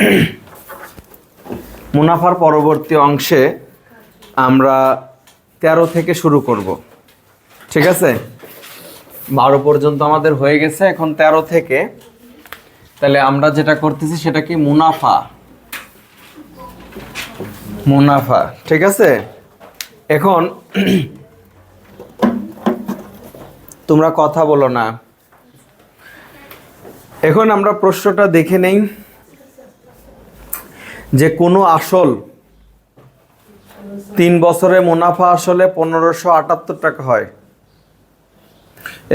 মুনাফার পরবর্তী অংশে আমরা তেরো থেকে শুরু করব। ঠিক আছে? বারো পর্যন্ত আমাদের হয়ে গেছে, এখন তেরো থেকে। তাহলে আমরা যেটা করতেছি সেটা কি? মুনাফা। মুনাফা। ঠিক আছে? এখন তোমরা কথা বলো না। এখন আমরা প্রশ্নটা দেখে নেই। যে কোনো আসল তিন বছরে মুনাফা আসলে পনেরোশো আটাত্তর টাকা হয়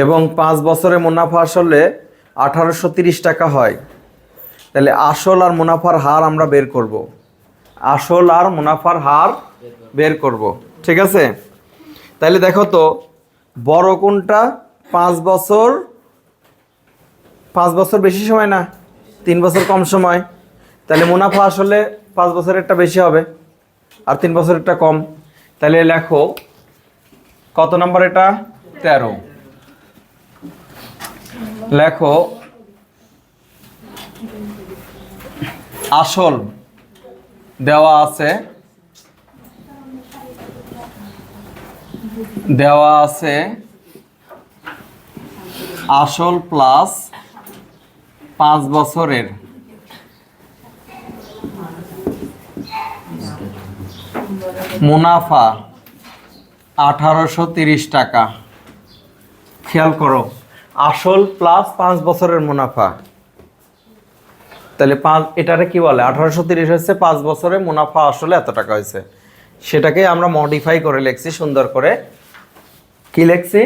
এবং পাঁচ বছরে মুনাফা আসলে আঠারোশো তিরিশ টাকা হয়। তাহলে আসল আর মুনাফার হার আমরা বের করব। আসল আর মুনাফার হার বের করব। ঠিক আছে? তাহলে দেখো তো, বড় কোনটা? পাঁচ বছর পাঁচ বছর বেশি সময় না? তিন বছর কম সময়। তাহলে মুনাফা আসলে পাঁচ বছরেরটা বেশি হবে আর তিন বছরেরটা কম। তাহলে লেখো, কত নম্বর এটা? তেরো। লেখো, আসল দেওয়া আছে দেওয়া আছে আসল প্লাস পাঁচ বছরের। মুনাফা আঠারোশো তিরিশ টাকা। খেয়াল করো, আসল প্লাস পাঁচ বছরের মুনাফা। তাহলে পাঁচ, এটারে কি বলে? আঠারোশো তিরিশ হচ্ছে পাঁচ বছরে মুনাফা আসলে এত টাকা হয়েছে। সেটাকে আমরা মডিফাই করে লিখছি, সুন্দর করে। কি লিখছি?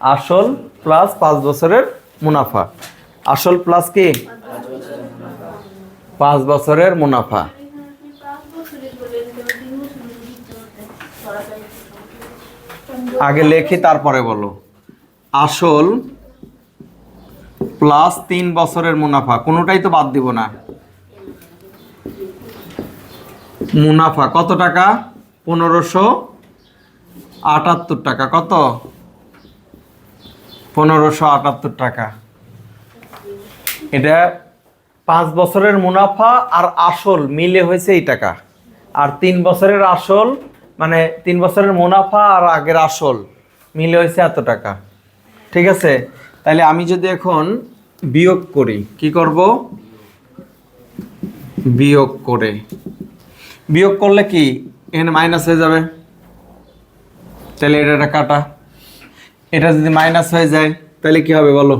আসল প্লাস পাঁচ বছরের মুনাফা। আসল প্লাস কি? পাঁচ বছরের মুনাফা। আগে লেখি, তারপরে বলো। আসল প্লাস তিন বছরের মুনাফা, কোনোটাই তো বাদ দিব না। মুনাফা কত টাকা? পনেরোশো আটাত্তর টাকা। কত? পনেরোশো আটাত্তর টাকা। এটা পাঁচ বছরের মুনাফা আর আসল মিলে হয়েছে এই টাকা। আর তিন বছরের আসল মানে তিন বছরের মুনাফা আর আগের আসল মিলে হয়েছে এত টাকা। ঠিক আছে? তাহলে আমি যদি এখন বিয়োগ করি, কি করব? বিয়োগ করে। বিয়োগ করলে কি? এখানে মাইনাস হয়ে যাবে। তাহলে এটা একটা কাটা। এটা যদি মাইনাস হয়ে যায় তাহলে কি হবে বলো?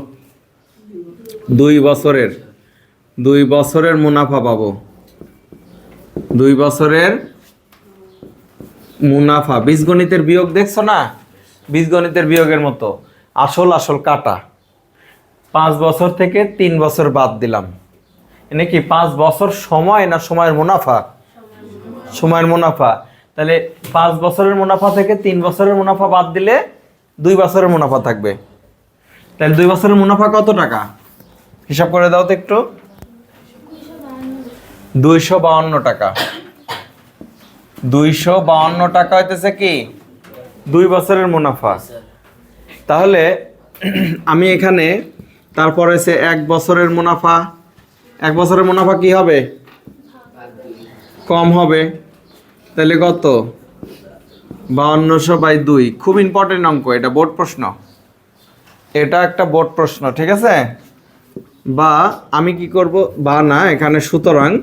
দুই বছরের দুই বছরের মুনাফা পাবো। দুই বছরের মুনাফা। বীজগণিতের বিয়োগ দেখছ না? বীজগণিতের বিয়োগের মতো। আসল আসল কাটা। পাঁচ বছর থেকে তিন বছর বাদ দিলাম। এনে কি পাঁচ বছর সময় না সময়ের মুনাফা? সময়ের মুনাফা। তাহলে পাঁচ বছরের মুনাফা থেকে তিন বছরের মুনাফা বাদ দিলে দুই বছরের মুনাফা থাকবে। তাহলে দুই বছরের মুনাফা কত টাকা? হিসাব করে দাও তো একটু। দুইশো বাউন্ন টাকা। দুইশো টাকা হইতেছে কি? দুই বছরের মুনাফা। তাহলে আমি এখানে, তারপরে সে এক বছরের মুনাফা। এক বছরের মুনাফা কি হবে? কম হবে। তাহলে কত? বাউন্নশো বাই দুই। খুব ইম্পর্টেন্ট অঙ্ক, এটা বোর্ড প্রশ্ন। এটা একটা বোর্ড প্রশ্ন, ঠিক আছে? বা আমি কি করব? বা না, এখানে সুতরাং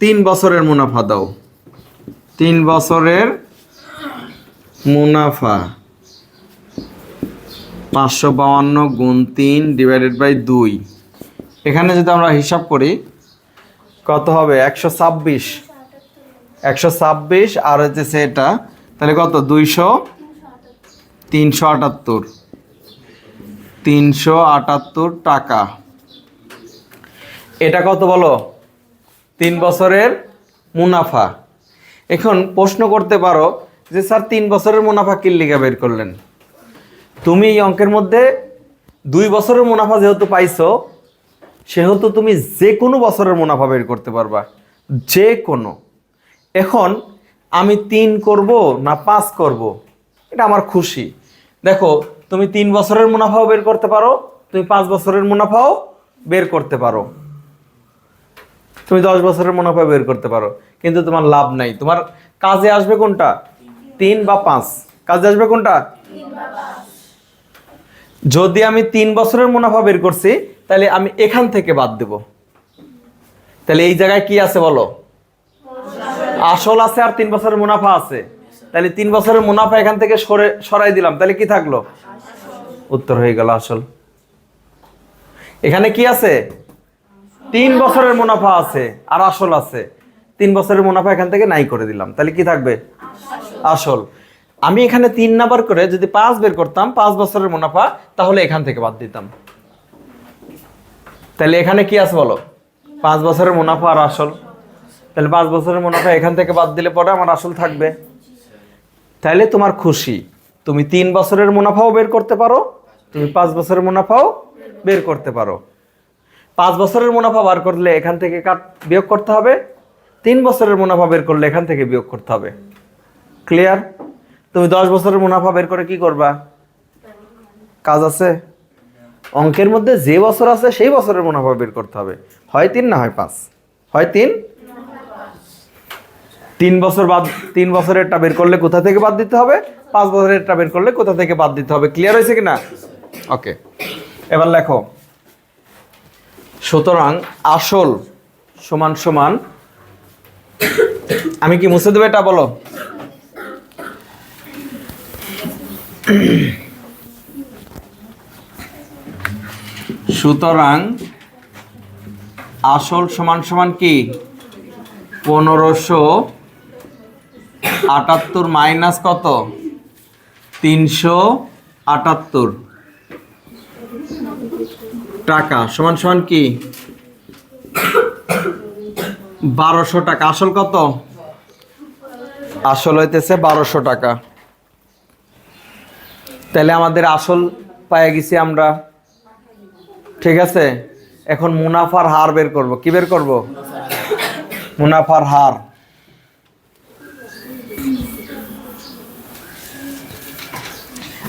তিন বছরের মুনাফা দাও। তিন বছরের মুনাফা। পাঁচশো বাউান্ন গুণ তিন ডিভাইডেড বাই দুই। এখানে যদি আমরা হিসাব করি, কত হবে? একশো ছাব্বিশ। একশো ছাব্বিশ, আর হচ্ছে এটা, তাহলে কত? দুইশো তিনশো আটাত্তর। তিনশো আটাত্তর টাকা। এটা কত বলো? তিন বছরের মুনাফা। এখন প্রশ্ন করতে পারো যে, স্যার, তিন বছরের মুনাফা কি লিগা বের করলেন? তুমি এই অঙ্কের মধ্যে দুই বছরের মুনাফা যেহেতু পাইছো, সেহেতু তুমি যে কোনো বছরের মুনাফা বের করতে পারবা। যে কোনো। এখন আমি তিন করব না পাঁচ করব? এটা আমার খুশি। দেখো, তুমি তিন বছরের মুনাফাও বের করতে পারো, তুমি পাঁচ বছরের মুনাফাও বের করতে পারো। তুমি দশ বছরের মুনাফা বের করতে পারো। কিন্তু তোমার লাভ নাই। তোমার কাজে আসবে কোনটা? তিন বা পাঁচ। কাজে আসবে কোনটা? যদি আমি তিন বছরের মুনাফা বের করছি, তাহলে আমি এখান থেকে বাদ দেব। তাহলে এই জায়গায় কি আছে বলো? আসল আছে আর তিন বছরের মুনাফা আছে। তাহলে তিন বছরের মুনাফা এখান থেকে সরে, সরাই দিলাম। তাহলে কি থাকল? উত্তর হয়ে গেল আসল। এখানে কি আছে? তিন বছরের মুনাফা আছে আর আসল আছে। তিন বছরের মুনাফা এখান থেকে নাই করে দিলাম। তাহলে কি থাকবে? আসল। আমি এখানে তিন নাম্বার করে যদি পাঁচ বের করতাম, পাঁচ বছরের মুনাফা, তাহলে এখান থেকে বাদ দিতাম। তাহলে এখানে কি আছে বলো? পাঁচ বছরের মুনাফা আর আসল। তাহলে পাঁচ বছরের মুনাফা এখান থেকে বাদ দিলে পরে আমার আসল থাকবে। তাহলে তোমার খুশি। তুমি তিন বছরের মুনাফাও বের করতে পারো, তুমি পাঁচ বছরের মুনাফাও বের করতে পারো। পাঁচ বছরের মুনাফা বার করলে এখান থেকে কাট বিয়োগ করতে হবে। তিন বছরের মুনাফা বের করলে এখান থেকে বিয়োগ করতে হবে। ক্লিয়ার তুমি দশ বছরের মুনাফা বের করে কি করবা? কাজ আছে? অঙ্কের মধ্যে যে বছর আছে, সেই বছরের মুনাফা বের করতে হবে। হয় তিন না হয় পাঁচ? হয় তিন? তিন বছর বাদ, তিন বছরেরটা বের করলে কোথা থেকে বাদ দিতে হবে? পাঁচ বছরেরটা বের করলে কোথা থেকে বাদ দিতে হবে? ক্লিয়ার হয়েছে কি না ওকে এবার লেখো। সুতরাং আসল সমান সমান। আমি কি মুছে দেবো এটা, বলো? সুতরাং আসল সমান সমান কি? পনেরোশো আটাত্তর মাইনাস কত? তিনশো আটাত্তর। টাকা, সমান সমান কি? বারোশো টাকা। আসল কত? আসল হইতেছে বারোশো টাকা। তাহলে আমাদের আসল পায়ে গেছি আমরা। ঠিক আছে? এখন মুনাফার হার বের করব। কি বের করব? মুনাফার হার।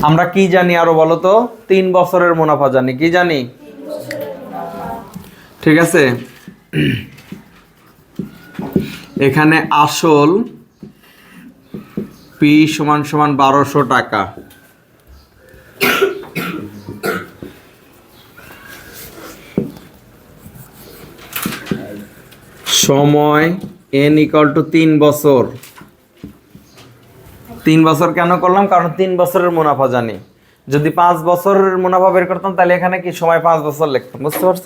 আমরা কি জানি আরও বলো তো? তিন বছরের মুনাফা জানি। কি জানি? ঠিক আছে? এখানে আসল পি সমান সমান বারোশো টাকা। সময় এন ইকাল টু তিন বছর। তিন বছর কেন করলাম? কারণ তিন বছরের মুনাফা জানি। যদি পাঁচ বছরের মুনাফা বের করতাম, তাহলে এখানে কি সময় পাঁচ বছর লিখতাম, বুঝতে পারছ?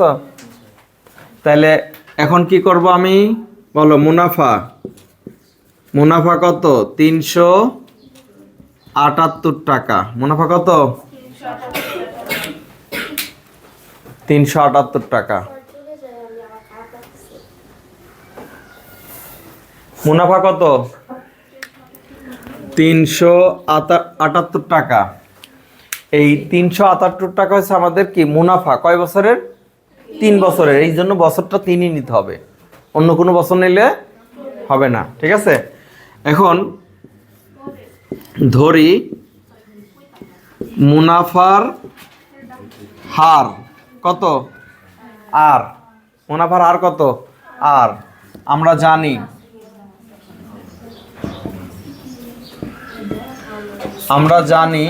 তাহলে এখন কি করব আমি? বলো, মুনাফা। মুনাফা কত? তিনশো আটাত্তর টাকা। মুনাফা কত? তিনশো আটাত্তর টাকা। মুনাফা কত? তিনশো আটাত্তর টাকা। এই তিনশো আটাত্তর টাকা হচ্ছে আমাদের কি? মুনাফা। কয় বছরের? তিন বছরের, এই জন্য বছরটা তিনই নিতে হবে। অন্য কোনো বছর নিলে হবে না, ঠিক আছে? এখন ধরি মুনাফার হার কত? আর, মুনাফার হার কত? আর, আমরা জানি আমরা জানি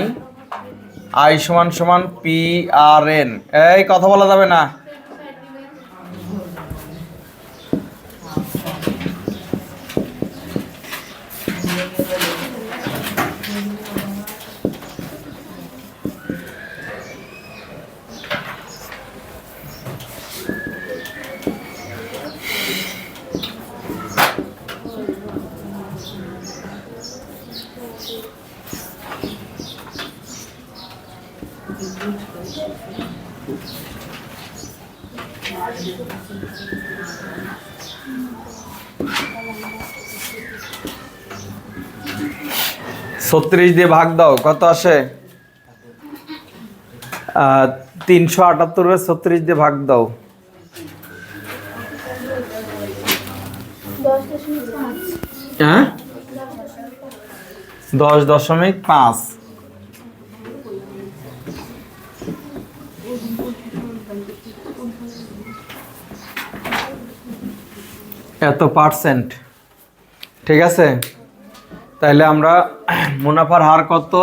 আই সমান সমান পি আর এন। এই, কথা বলা যাবে না? ছত্রিশ দিয়ে ভাগ দাও কত আসে? তিনশো আটাত্তরের ছত্রিশ দিয়ে ভাগ দাও। হ্যাঁ? দশ দশমিক পাঁচ। এত পার্সেন্ট ঠিক আছে? তাইলে আমরা মুনাফার হার কত?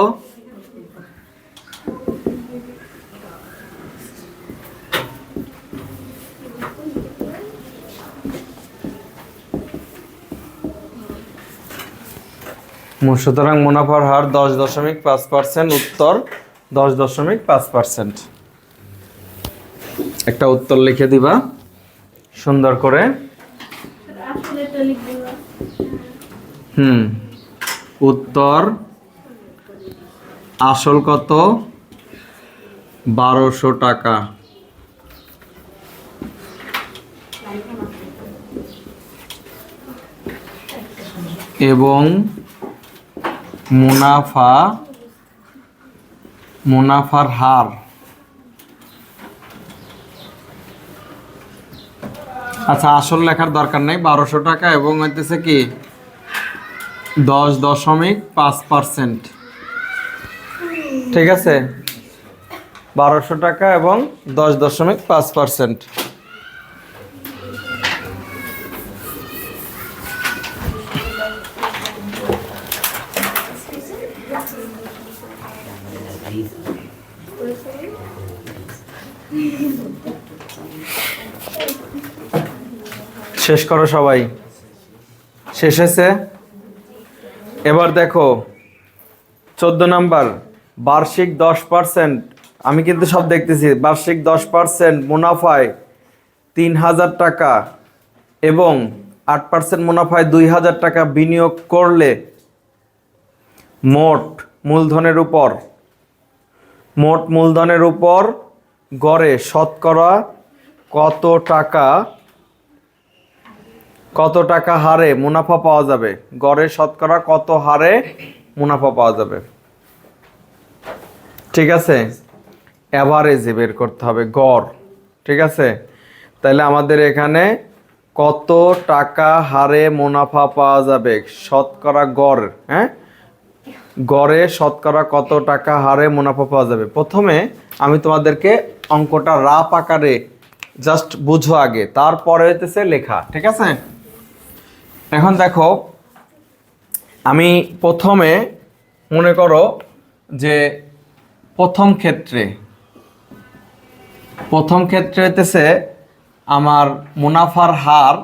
সুতরাং মুনাফার হার দশ দশমিক পাঁচ পার্সেন্ট, উত্তর দশ দশমিক পাঁচ পার্সেন্ট। একটা উত্তর লিখে দিবা। সুন্দর করে। হুম। উত্তর আসল কত? বারোশো টাকা। এবং মুনাফা, মুনাফার হার। আচ্ছা আসল লেখার দরকার নেই, বারোশো টাকা এবং হইতেছে কি? দশ দশমিক পাঁচ পার্সেন্ট। ঠিক আছে? বারোশো টাকা এবং দশ দশমিক পাঁচ পার্সেন্ট। শেষ করো সবাই। শেষ হয়েছে? এবার দেখো, চোদ্দ নাম্বার, বার্ষিক দশ পার্সেন্ট আমি কিন্তু সব দেখতেছি, বার্ষিক দশ পার্সেন্ট মুনাফায় তিন হাজার টাকা এবং আট পার্সেন্ট মুনাফায় দুই হাজার টাকা বিনিয়োগ করলে মোট মূলধনের উপর, মোট মূলধনের উপর গড়ে শতকরা কত টাকা কত টাকা হারে মুনাফা পাওয়া যাবে? গড়ে শতকরা কত হারে মুনাফা পাওয়া যাবে? ঠিক আছে? অ্যাভারেজে বের করতে হবে, গড়। ঠিক আছে? তাহলে আমাদের এখানে কত টাকা হারে মুনাফা পাওয়া যাবে? শতকরা গড় হ্যাঁ? গড়ে শতকরা কত টাকা হারে মুনাফা পাওয়া যাবে? প্রথমে আমি তোমাদেরকে অঙ্কটা রাপ আকারে জাস্ট বুঝো আগে। তারপরে হইতেছে লেখা, ঠিক আছে? এখন দেখো আমি প্রথমে মনে করো যে প্রথম ক্ষেত্রে প্রথম ক্ষেত্রে হইতেছে আমার মুনাফার হার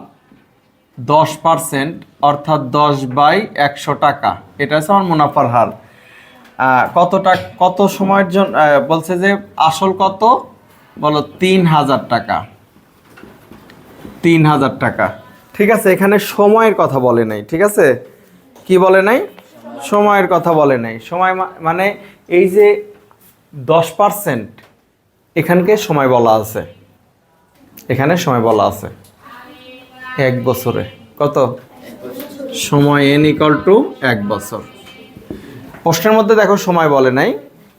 দশ পার্সেন্ট অর্থাৎ দশ বাই একশো টাকা। এটা হচ্ছে আমার মুনাফার হার। আহ, কত টাকা কত সময়ের জন্য বলছে যে আসল কত? বলো তিন হাজার টাকা। তিন হাজার টাকা। ঠিক আছে, এখানে সময়ের কথা বলে নাই, ঠিক আছে? কি বলে নাই? সময়ের কথা বলে নাই। সময় মানে এই যে দশ পার্সেন্ট, এখানকে সময় বলা আছে। এখানে সময় বলা আছে। এক বছরে। কত? সময় এন ইকাল টু এক বছর। প্রশ্নের মধ্যে দেখো সময় বলে নাই।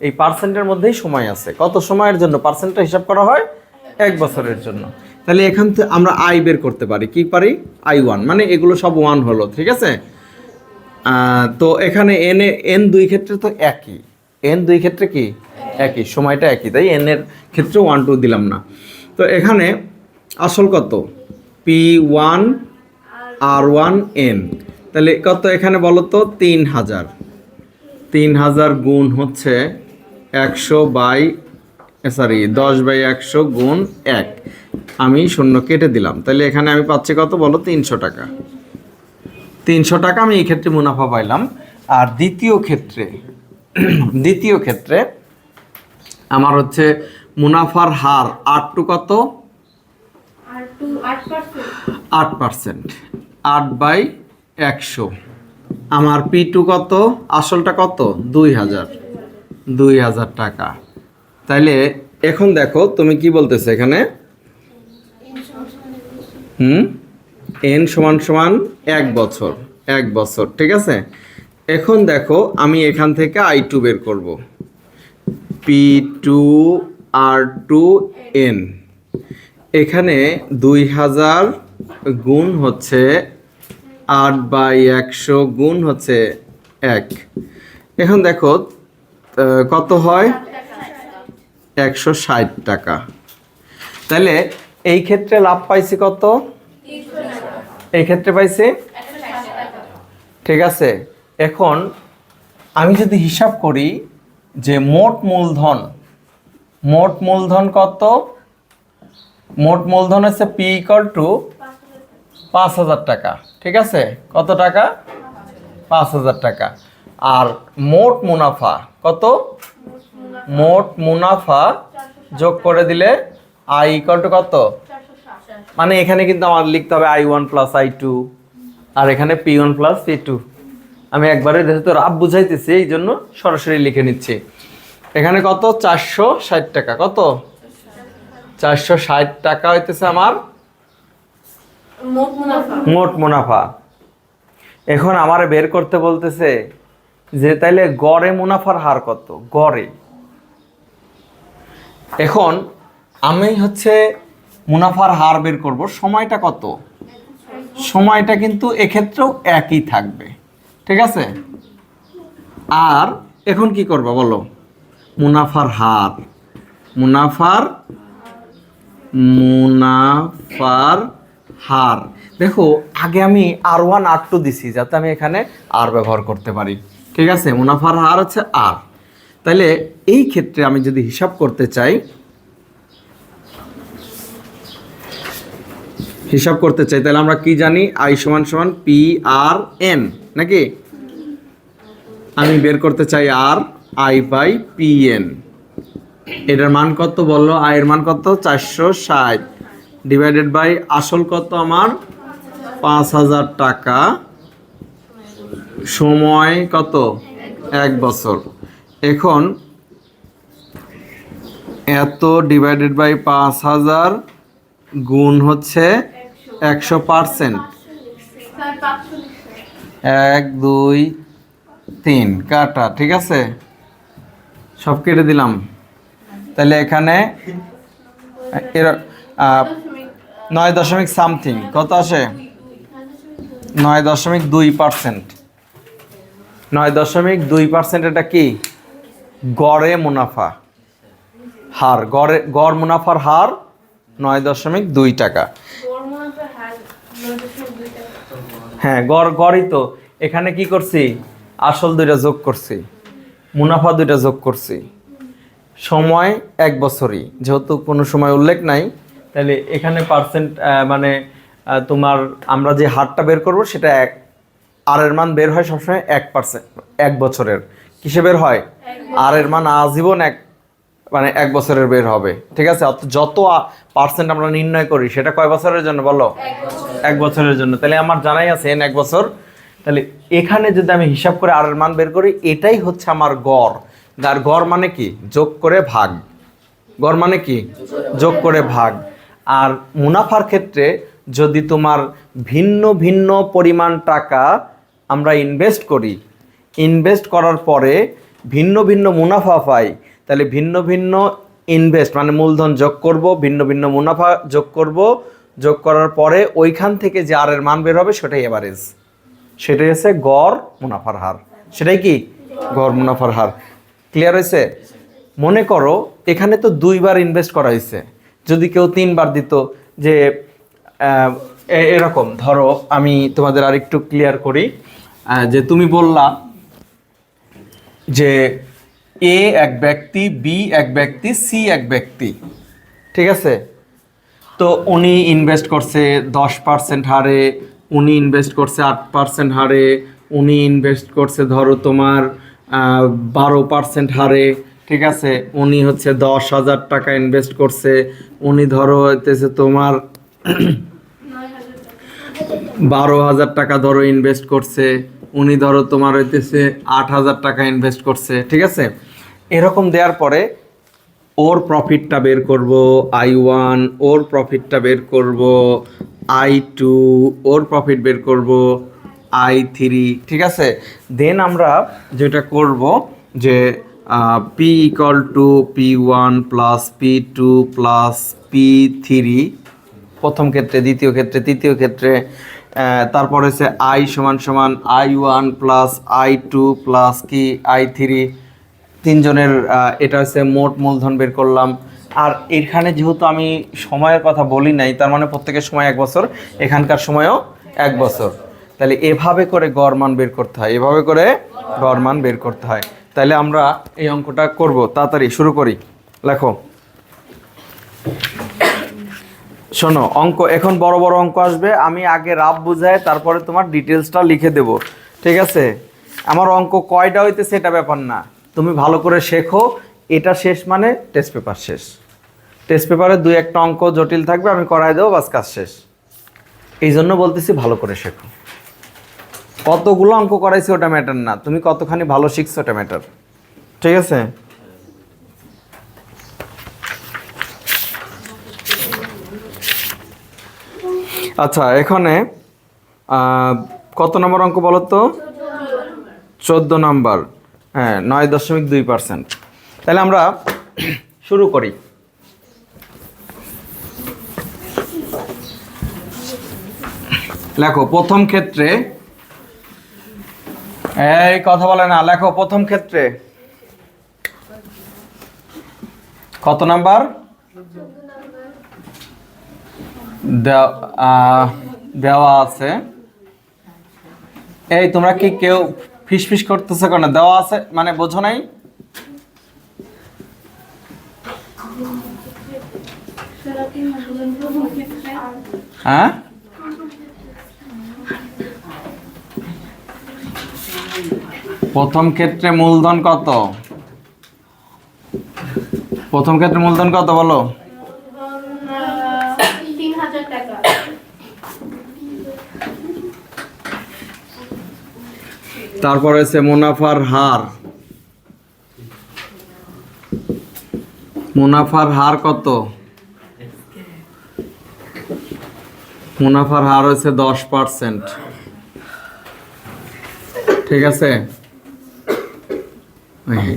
এই পার্সেন্টের মধ্যেই সময় আছে। কত সময়ের জন্য? পার্সেন্টটা হিসাব করা হয় এক বছরের জন্য। তাহলে এখান থেকে আমরা আই বের করতে পারি। কি পারি? আই ওয়ান মানে এগুলো সব ওয়ান হলো, ঠিক আছে? তো এখানে এন এ এন দুই ক্ষেত্রে তো একই। এন দুই ক্ষেত্রে কি? একই। সময়টা একই। তাই এন এর ক্ষেত্রে ওয়ান টু দিলাম না। তো এখানে আসল কত? P one R one N তাহলে কত এখানে বলো তো? তিন হাজার। তিন হাজার গুণ হচ্ছে একশো বাই সরি দশ বাই একশো গুণ এক। আমি শূন্য কেটে দিলাম। তাহলে এখানে আমি পাচ্ছি কত বলো? তিনশো টাকা। তিনশো টাকা আমি এই ক্ষেত্রে মুনাফা পাইলাম। আর দ্বিতীয় ক্ষেত্রে দ্বিতীয় ক্ষেত্রে আমার হচ্ছে মুনাফার হার আট টু কত? আট পার্সেন্ট। আট বাই একশো। আমার পি টু কত? আসলটা কত? দুই হাজার। দুই হাজার টাকা। তাইলে এখন দেখো তুমি কি বলতেছো এখানে? হুম? এন সমান সমান এক বছর এক বছর, ঠিক আছে? এখন দেখো, আমি এখান থেকে আই টু বের করব। P two R two N এখানে দুই হাজার গুণ হচ্ছে আট বাই একশো গুণ হচ্ছে এক। এখন দেখো কত হয়? একশো ষাট টাকা। তাহলে এই ক্ষেত্রে লাভ পাইছি কত? এই ক্ষেত্রে পাইছি? ঠিক আছে। এখন আমি যদি হিসাব করি যে মোট মূলধন মোট মূলধন কত? মোট মূলধন হচ্ছে পি ইকাল টু পাঁচ হাজার টাকা। ঠিক আছে? কত টাকা? পাঁচ হাজার টাকা। আর মোট মুনাফা কত? মোট মুনাফা যোগ করে দিলে আই ইকাল টু কত? মানে এখানে কিন্তু আমার লিখতে হবে I one plus I two আর এখানে P one plus P two আমি একবারে যেহেতু রাব বুঝাইতেছি এই জন্য সরাসরি লিখে নিচ্ছি। এখানে কত? চারশো ষাট টাকা। কত? চারশো ষাট টাকা হইতেছে আমার মোট মুনাফা। মোট মুনাফা। এখন আমার বের করতে বলতেছে যে তাইলে গড়ে মুনাফার হার কত? গড়ে। এখন আমি হচ্ছে মুনাফার হার বের করব, সময়টা কত? সময়টা কিন্তু এক্ষেত্রেও একই থাকবে, ঠিক আছে? আর এখন কি করব বলো? মুনাফার হার, মুনাফার মুনাফার হার। দেখো, আগে আমি আর ওয়ান আর টু দিছি যাতে আমি এখানে আর ব্যবহার করতে পারি, ঠিক আছে? মুনাফার হার হচ্ছে আর তাহলে এই ক্ষেত্রে আমি যদি হিসাব করতে চাই হিসাব করতে চাই, তাহলে আমরা কি জানি? আই সমান সমান পি আর এন নাকি? আমি বের করতে চাই R I by P N এটার মান কত বলল? আয়ের মান কত? চারশো ষাট। ডিভাইডেড বাই আসল কত আমার? পাঁচ হাজার টাকা। সময় কত? এক বছর। এখন এত ডিভাইডেড বাই পাঁচ হাজার গুণ হচ্ছে একশো পার্সেন্ট। এক, দুই, তিন। কাটা, ঠিক আছে? সব কেটে দিলাম। তাহলে এখানে এর নয় দশমিক সামথিং। কত আসে? নয় দশমিক দুই পার্সেন্ট। নয় দশমিক দুই পার্সেন্ট এটা কি? গড়ে মুনাফা। হার, গড়ে, গড় মুনাফার হার নয় দশমিক দুই টাকা গড় মুনাফার হার নয় দশমিক দুই টাকা হ্যাঁ গড় গড়ই তো। এখানে কি করছি? আসল দুইটা যোগ করছি। মুনাফা দুইটা যোগ করছি। সময় এক বছরই। যেহেতু কোনো সময় উল্লেখ নাই তাহলে এখানে পার্সেন্ট মানে তোমার আমরা যে হারটা বের করব সেটা এক আর এর মান বের হয় সবসময় এক পার্সেন্ট এক বছরের। কিসে বের হয়? আর এর মান আজীবন এক মানে এক বছরের বের হবে। ঠিক আছে? অত- যত পার্সেন্ট আমরা নির্ণয় করি সেটা কয় বছরের জন্য বলো? এক বছরের জন্য। তাহলে আমার জানাই আছে এন এক বছর। তাহলে এখানে যদি আমি হিসাব করে আর মান বের করি এটাই হচ্ছে আমার গড়। আর গড় মানে কি? যোগ করে ভাগ। গড় মানে কি? যোগ করে ভাগ। আর মুনাফার ক্ষেত্রে যদি তোমার ভিন্ন ভিন্ন পরিমাণ টাকা আমরা ইনভেস্ট করি ইনভেস্ট করার পরে ভিন্ন ভিন্ন মুনাফা পাই তাহলে ভিন্ন ভিন্ন ইনভেস্ট মানে মূলধন যোগ করব, ভিন্ন ভিন্ন মুনাফা যোগ করব, যোগ করার পরে ওইখান থেকে যে আরের মান বের হবে সেটাই এভারেজ সেটাই হচ্ছে গড় মুনাফার হার। সেটাই কি? গড় মুনাফার হার। ক্লিয়ার হয়েছে? মনে করো এখানে তো দুইবার ইনভেস্ট করা হয়েছে। যদি কেউ তিনবার দিত যে এরকম, ধরো আমি তোমাদের আরেকটু ক্লিয়ার করি। যে তুমি বললা যে এ এক ব্যক্তি বি এক ব্যক্তি সি এক ব্যক্তি। ঠিক আছে? তো উনি ইনভেস্ট করছে দশ পার্সেন্ট হারে, উনি ইনভেস্ট করছে আট পার্সেন্ট হারে, উনি ইনভেস্ট করছে ধরো তোমার বারো পার্সেন্ট হারে, ঠিক আছে? উনি হচ্ছে দশ হাজার টাকা ইনভেস্ট করছে, উনি ধরো হইতেছে তোমার বারো হাজার টাকা ধরো ইনভেস্ট করছে উনি ধরো তোমার হইতেছে আট হাজার টাকা ইনভেস্ট করছে, ঠিক আছে? এরকম দেওয়ার পরে ওর প্রফিটটা বের করব আই ওয়ান ওর প্রফিটটা বের করব আই টু ওর প্রফিট বের করব আই থ্রি ঠিক আছে? দেন আমরা যেটা করব যে P equal to P one plus P two plus P three প্রথম ক্ষেত্রে, দ্বিতীয় ক্ষেত্রে, তৃতীয় ক্ষেত্রে তারপর হচ্ছে আই সমান সমান I one plus I two plus কি? আই থ্রি তিনজনের এটা হচ্ছে মোট মূলধন বের করলাম। আর এখানে যেহেতু আমি সময়ের কথা বলি নাই, তার মানে প্রত্যেকের সময় এক বছর, এখানকার সময়ও এক বছর। তাহলে এভাবে করে গড় মান বের করতে হয়, এভাবে করে গড় মান বের করতে হয়। তাহলে আমরা এই অঙ্কটা করব, তাড়াতাড়ি শুরু করি। লেখো। শোনো, অঙ্ক, এখন বড় বড় অঙ্ক আসবে, আমি আগে রাব বুঝাই তারপরে তোমার ডিটেলসটা লিখে দেব, ঠিক আছে? আমার অঙ্ক কয়টা হইতে সেটা ব্যাপার না, তুমি ভালো করে শেখো, এটা শেষ মানে টেস্ট পেপার শেষ। টেস্ট পেপারে দুই একটা অঙ্ক জটিল থাকবে, আমি করাই দেবো, বাস কাজ শেষ। এই জন্য বলতেছি ভালো করে শেখো। কতগুলো অঙ্ক করাইছি ওটা ম্যাটার না, তুমি কতখানি ভালো শিখছো ওটা ম্যাটার ঠিক আছে? আচ্ছা এখানে কত নম্বর অঙ্ক বলো তো? চোদ্দ নম্বর। হ্যাঁ নয় দশমিক দুই পার্সেন্ট। তাহলে আমরা শুরু করি। লেখো, প্রথম ক্ষেত্রে, এই কথা বলে না, লেখো, প্রথম ক্ষেত্রে। কত নাম্বার? দেওয়া আছে। এই, তোমরা কি কেউ ফিস ফিস করতেছো কেন? দেওয়া আছে? মানে বোঝো নাই? হ্যাঁ? প্রথম ক্ষেত্রে মূলধন কত? প্রথম ক্ষেত্রে মূলধন কত বলো তিন হাজার টাকা তারপর হচ্ছে মুনাফার হার। মুনাফার হার কত? মুনাফার হার হচ্ছে দশ পার্সেন্ট। ঠিক আছে?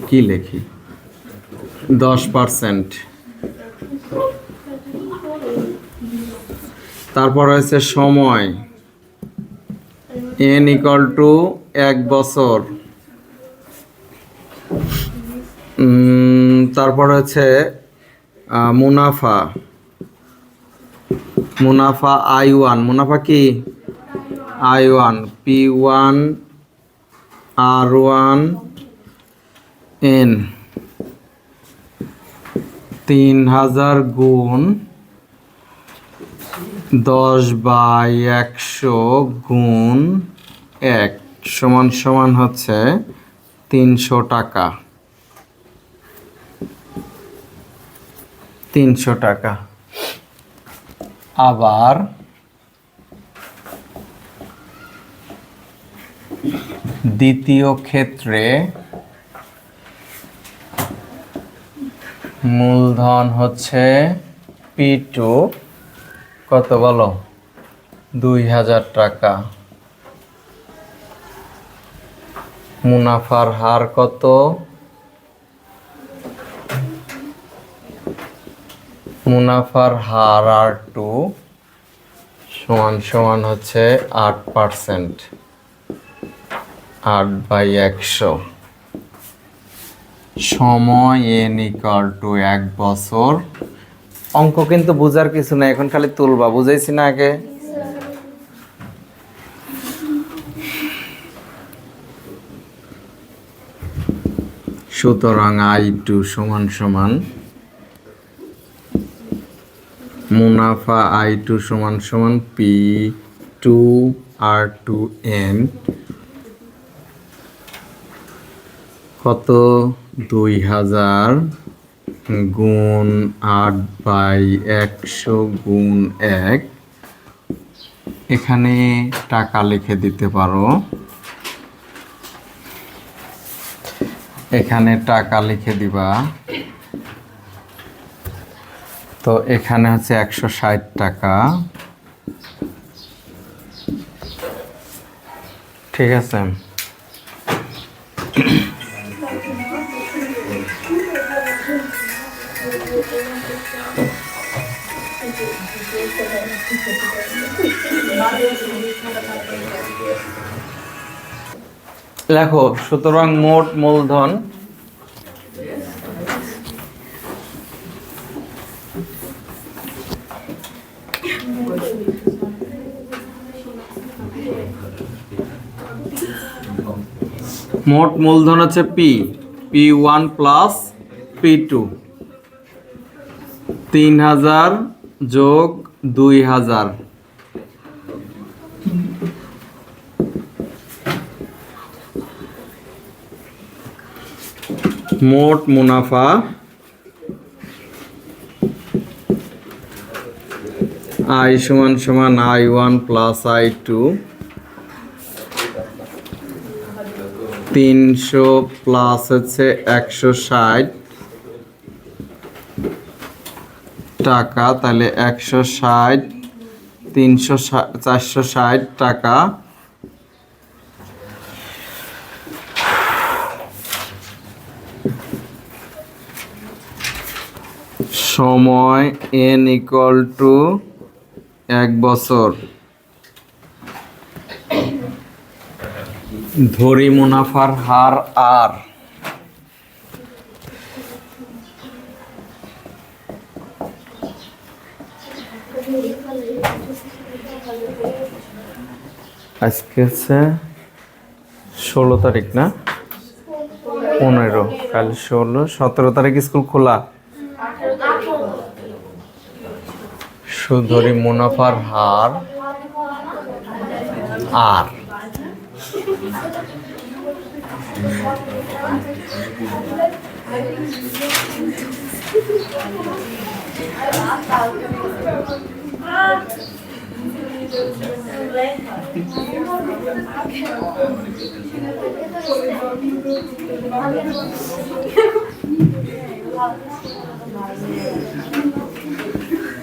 কি লেখি? দশ পার্সেন্ট। তারপর হচ্ছে সময়। এন ইকাল টু এক বছর। তারপর হচ্ছে মুনাফা। মুনাফা আই ওয়ান। মুনাফা কি? I one. P one, R one, N. তিন হাজার গুণ দশ বাই একশো গুণ এক। সমান সমান হচ্ছে তিনশো টাকা। তিনশো টাকা। আবার দ্বিতীয় ক্ষেত্রে মূলধন হচ্ছে পি টু কত বলো? দুই হাজার টাকা। মুনাফার হার কত? মুনাফার হার আর টু সমান সমান হচ্ছে আট পার্সেন্ট, আট বাই একশো। সময় এন ইকাল টু এক বছর। অঙ্ক কিন্তু বোঝার কিছু না এখন খালি তুলবা, বুঝাইছি না আগে। সুতরাং আই টু সমান সমান মুনাফা আই টু সমান সমান P two R two N কত? দুই হাজার গুণ আট বাই একশো গুণ এক। এখানে টাকা লিখে দিতে পারো। এখানে টাকা লিখে দিবা। তো এখানে হচ্ছে একশো ষাট টাকা। ঠিক আছে? লেখো, সুতরাং মোট মূলধন মোট মূলধন হচ্ছে P P one plus P two. তিন হাজার যোগ দুই হাজার। মোট মুনাফা আই সমান সমান I one plus I two তিনশো প্লাস হচ্ছে একশো ষাট টাকা, তাহলে একশো ষাট, তিনশো চারশো ষাট টাকা সময় এন ইকুয়াল টু এক বছর। ধরি মুনাফার হার আর আজকে হচ্ছে ষোলো তারিখ না? পনেরো। কাল ষোলো, সতেরো তারিখ স্কুল খোলা। সুধরি মুনাফার হার আর।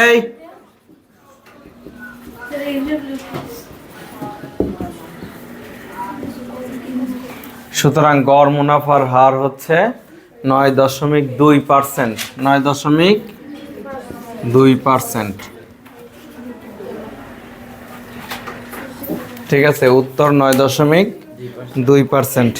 এই। সুতরাং গড় মুনাফার হার হচ্ছে নয় দশমিক দুই পার্সেন্ট, নয় দশমিক দুই পার্সেন্ট। ঠিক আছে, উত্তর নয় দশমিক দুই পার্সেন্ট।